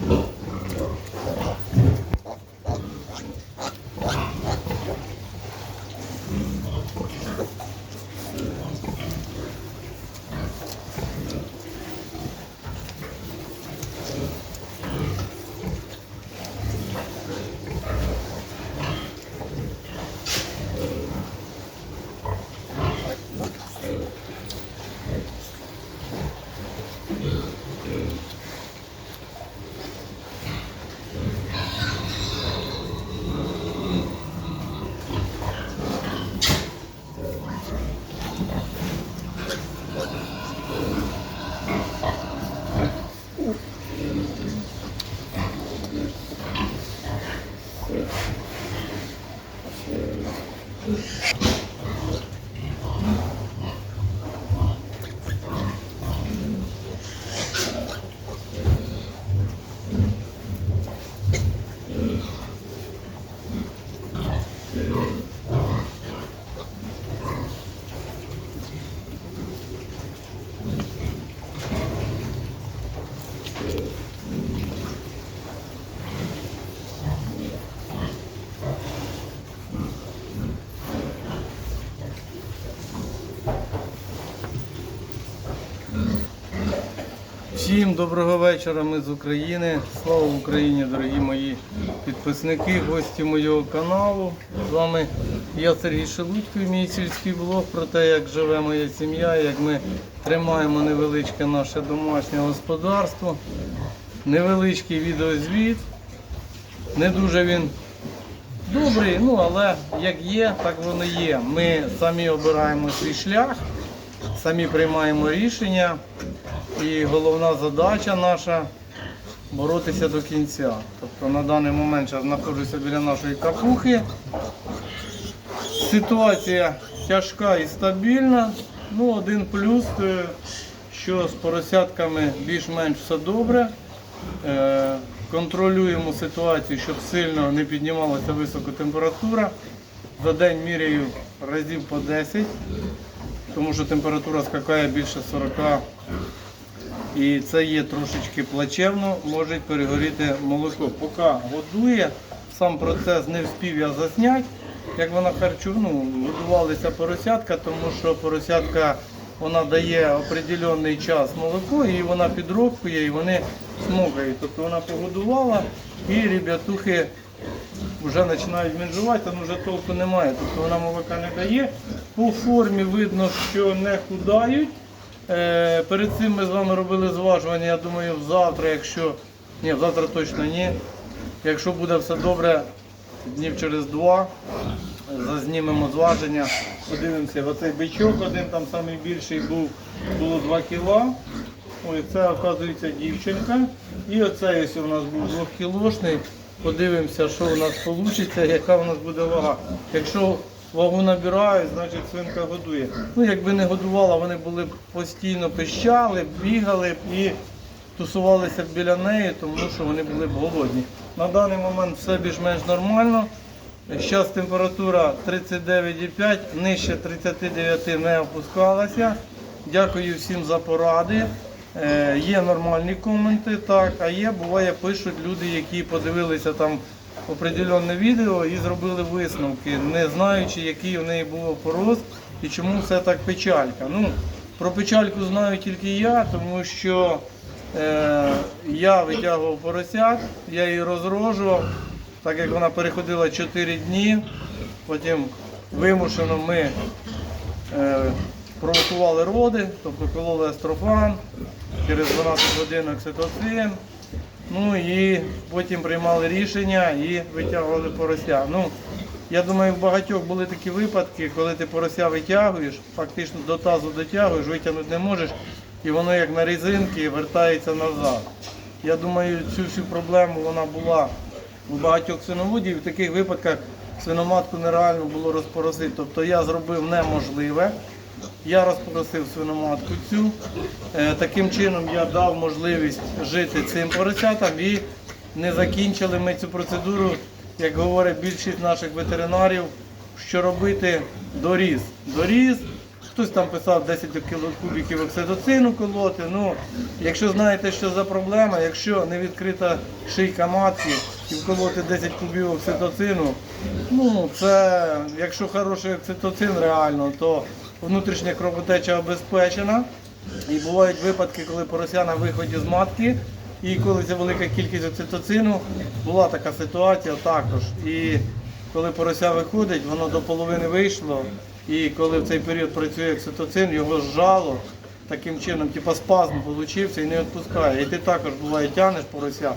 うん。Всім доброго вечора, ми з України. Слава Україні, дорогі мої підписники, гості моєго каналу. З вами я Сергій Шелудько мій сільський блог про те, як живе моя сім'я, як ми тримаємо невеличке наше домашнє господарство. Невеличкий відеозвіт. Не дуже він добрий, ну але як є, так воно є. Ми самі обираємо свій шлях, самі приймаємо рішення. І головна задача наша боротися до кінця. Тобто на даний момент я знаходжуся біля нашої капухи. Ситуація тяжка і стабільна. Ну, один плюс, е, що з поросятками більш-менш все добре. Е, Контролюємо ситуацію, щоб сильно не піднімалася висока температура. За день міряю разів по 10, тому що температура скакає більше 40 і це є трошечки плачевно, може перегоріти молоко. Поки годує, сам процес не встиг я засняти, як вона харчу, ну, годувалися поросятка, тому що поросятка вона дає определенний час молоко і вона підробкує, і вони смокають. Тобто вона погодувала і ребятухи вже починають менжувати, але вже толку немає. Тобто вона молока не дає. По формі видно, що не худають. Е, Перед цим ми з вами робили зважування, я думаю, завтра, якщо. Ні, завтра точно ні. Якщо буде все добре, днів через два зазнімемо зваження, подивимося, оцей бичок, один там найбільший був, було 2 кіла. Ой, це оказується дівчинка. І оцей ось у нас був 2 кілошний. Подивимося, що у нас вийде, яка у нас буде вага. Якщо вагу набирають, значить свинка годує. Ну, якби не годувала, вони були б постійно пищали, бігали і тусувалися біля неї, тому що вони були б голодні. На даний момент все більш-менш нормально. Зараз температура 39,5, нижче 39 не опускалася. Дякую всім за поради. Е, є нормальні коменти, так, а є, буває, пишуть люди, які подивилися там определенне відео і зробили висновки, не знаючи, який у неї був опороз і чому все так печалька. Ну, про печальку знаю тільки я, тому що е, я витягував поросят, я її розрожував, так як вона переходила 4 дні, потім вимушено ми е, провокували роди, тобто кололи астрофан, через 12 годин окситоцин. Ну і потім приймали рішення і витягували порося. Ну, я думаю, в багатьох були такі випадки, коли ти порося витягуєш, фактично до тазу дотягуєш, витягнути не можеш, і воно як на резинки вертається назад. Я думаю, цю всю проблему вона була у багатьох свиноводів. В таких випадках свиноматку нереально було розпоросити. Тобто я зробив неможливе. Я розпросив свиноматку цю. Е, Таким чином я дав можливість жити цим поросятам і не закінчили ми цю процедуру, як говорить більшість наших ветеринарів, що робити доріз. Доріз Хтось там писав 10 кіло- кубиків окситоцину колоти. Ну, якщо знаєте, що за проблема, якщо не відкрита шийка матки і вколоти 10 кубів окситоцину, ну це якщо хороший окситоцин реально, то внутрішня кровотеча обезпечена. І бувають випадки, коли порося на виході з матки, і коли це велика кількість окситоцину, була така ситуація також. І коли порося виходить, воно до половини вийшло. І коли в цей період працює окситоцин, його зжало, таким чином, типу спазм получився і не відпускає. І ти також буває тянеш порося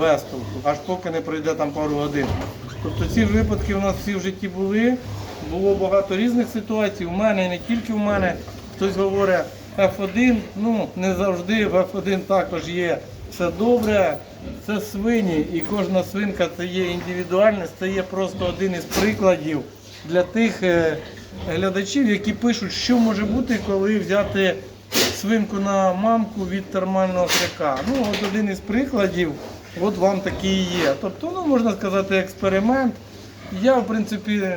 без толку, аж поки не пройде там пару годин. Тобто ці випадки у нас всі в житті були. Було багато різних ситуацій. У мене не тільки у мене. Хтось говорить F1, ну не завжди в F1 також є все добре. Це свині, і кожна свинка це є індивідуальність, це є просто один із прикладів для тих е, глядачів, які пишуть, що може бути, коли взяти свинку на мамку від термального хряка. Ну, от один із прикладів, от вам такий є. Тобто, ну можна сказати, експеримент. Я, в принципі,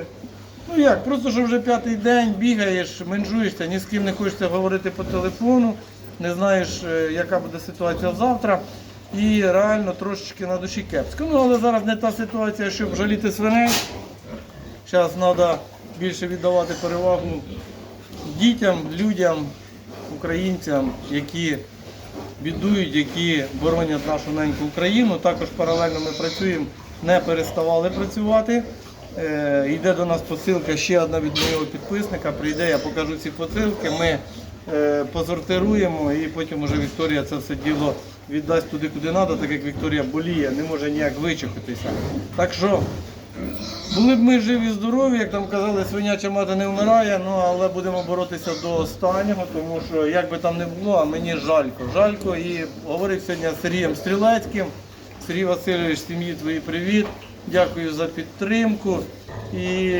ну як, просто що вже п'ятий день бігаєш, менжуєшся, ні з ким не хочеться говорити по телефону, не знаєш, е, яка буде ситуація завтра. І реально трошечки на душі кепсько. Ну, але зараз не та ситуація, щоб жаліти свиней. Зараз треба більше віддавати перевагу дітям, людям, українцям, які бідують, які боронять нашу неньку Україну. Також паралельно ми працюємо, не переставали працювати. Е, йде до нас посилка ще одна від моєго підписника. Прийде, я покажу ці посилки. Ми е, посортируємо і потім уже Вікторія це все діло віддасть туди, куди треба, так як Вікторія боліє, не може ніяк вичухатися. Так що були б ми живі, здорові, як там казали, свиняча мати не вмирає, ну але будемо боротися до останнього, тому що як би там не було, а мені жалько. Жалько і говорив сьогодні з Сергієм Стрілецьким. Сергій Васильович, сім'ї твої привіт. Дякую за підтримку. І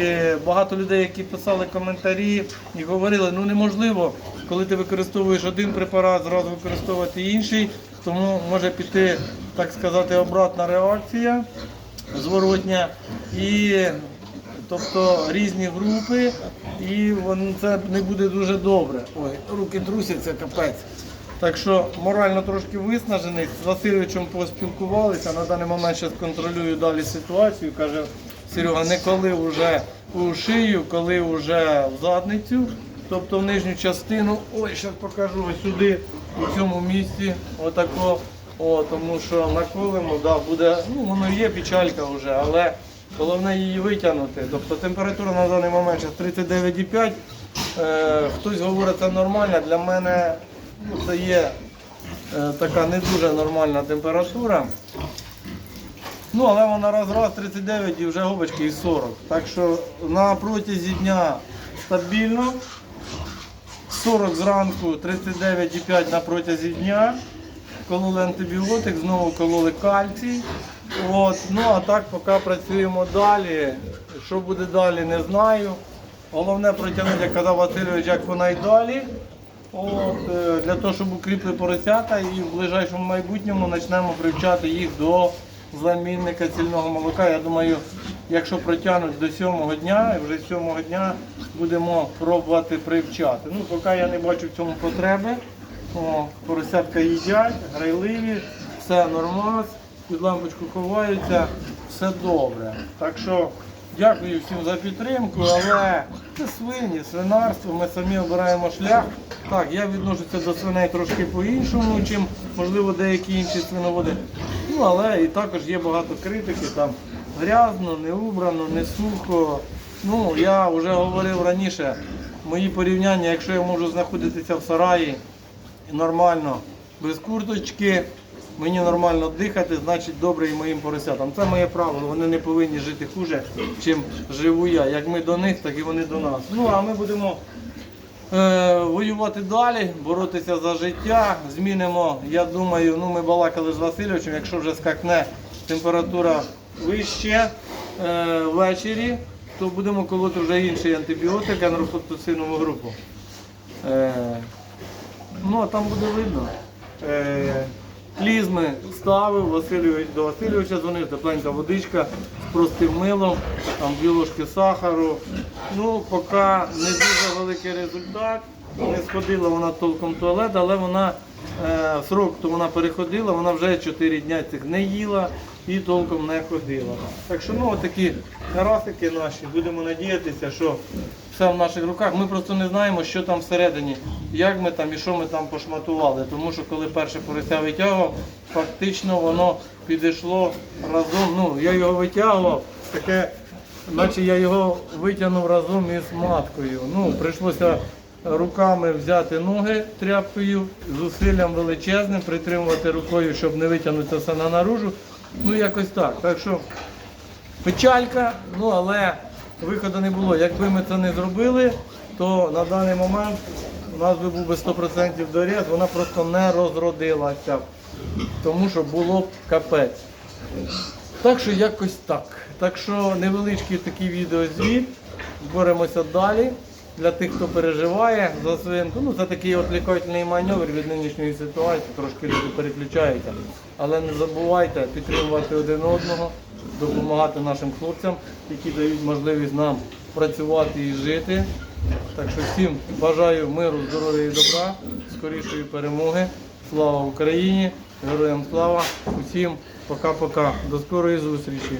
багато людей, які писали коментарі і говорили, ну неможливо, коли ти використовуєш один препарат, зразу використовувати інший, тому може піти, так сказати, обратна реакція зворотня, і тобто різні групи, і це не буде дуже добре. Ой, руки трусяться, капець. Так що морально трошки виснажений. З Васильовичем поспілкувалися. На даний момент зараз контролюю далі ситуацію. Каже, Серега, не коли вже у шию, коли вже в задницю, тобто в нижню частину. Ой, зараз покажу ось сюди, у цьому місці. Отако. О, тому що наколимо, да, буде, ну воно є печалька вже, але головне її витягнути. Тобто температура на даний момент зараз 39,5. Е, хтось говорить, це нормально. Для мене це є е, така не дуже нормальна температура. Ну, але вона раз-раз 39 і вже губочки і 40. Так що на протязі дня стабільно. 40 зранку, 39,5 на протязі дня. Кололи антибіотик, знову кололи кальцій. От. Ну а так поки працюємо далі. Що буде далі, не знаю. Головне протягнути, як казав Васильович, як вона й далі. От, е, для того, щоб укріпли поросята і в ближайшому майбутньому почнемо привчати їх до замінника цільного молока. Я думаю, якщо протягнуть до сьомого дня, і вже з сьомого дня будемо пробувати привчати. Ну, поки я не бачу в цьому потреби. О, поросятка їдять, грайливі, все нормально, під лампочку ховаються, все добре. Так що дякую всім за підтримку, але це свині, свинарство, ми самі обираємо шлях. Так, я відношуся до свиней трошки по-іншому, чим можливо деякі інші свиноводи. Ну, але і також є багато критики, там грязно, не убрано, не сухо. Ну, я вже говорив раніше, мої порівняння, якщо я можу знаходитися в сараї нормально, без курточки, мені нормально дихати, значить добре і моїм поросятам. Це моє правило, вони не повинні жити хуже, чим живу я. Як ми до них, так і вони до нас. Ну а ми будемо е, воювати далі, боротися за життя. Змінимо, я думаю, ну ми балакали з Васильовичем, якщо вже скакне температура вище е, ввечері, то будемо колоти вже інший антибіотик, анрофотоцинову групу. Е, Ну, а там буде видно. Е, клізми ставив, Васильович, до Васильовича дзвонив, тепленька водичка з простим милом, там дві ложки сахару. Ну, поки не дуже великий результат. не сходила вона толком в туалет, але вона е, срок то вона переходила, вона вже 4 дня цих не їла і толком не ходила. Так що ну такі карасики наші, будемо надіятися, що все в наших руках. Ми просто не знаємо, що там всередині, як ми там і що ми там пошматували. Тому що коли перше порося витягував, фактично воно підійшло разом. Ну, я його витягував, таке, наче я його витягнув разом із маткою. Ну, прийшлося руками взяти ноги тряпкою, зусиллям величезним, притримувати рукою, щоб не витягнути все на наружу. Ну, якось так. Так що печалька, ну але виходу не було. Якби ми це не зробили, то на даний момент у нас би був би 100% доріз, вона просто не розродилася, тому що було б капець. Так що якось так. Так що невеличкий такий відеозвіт. Боремося далі. Для тих, хто переживає за свинку. Ну, це такий от лікувальний маневр від нинішньої ситуації, трошки люди переключаються. Але не забувайте підтримувати один одного, допомагати нашим хлопцям, які дають можливість нам працювати і жити. Так що всім бажаю миру, здоров'я і добра, скорішої перемоги. Слава Україні! Героям слава! Усім пока-пока. До скорої зустрічі!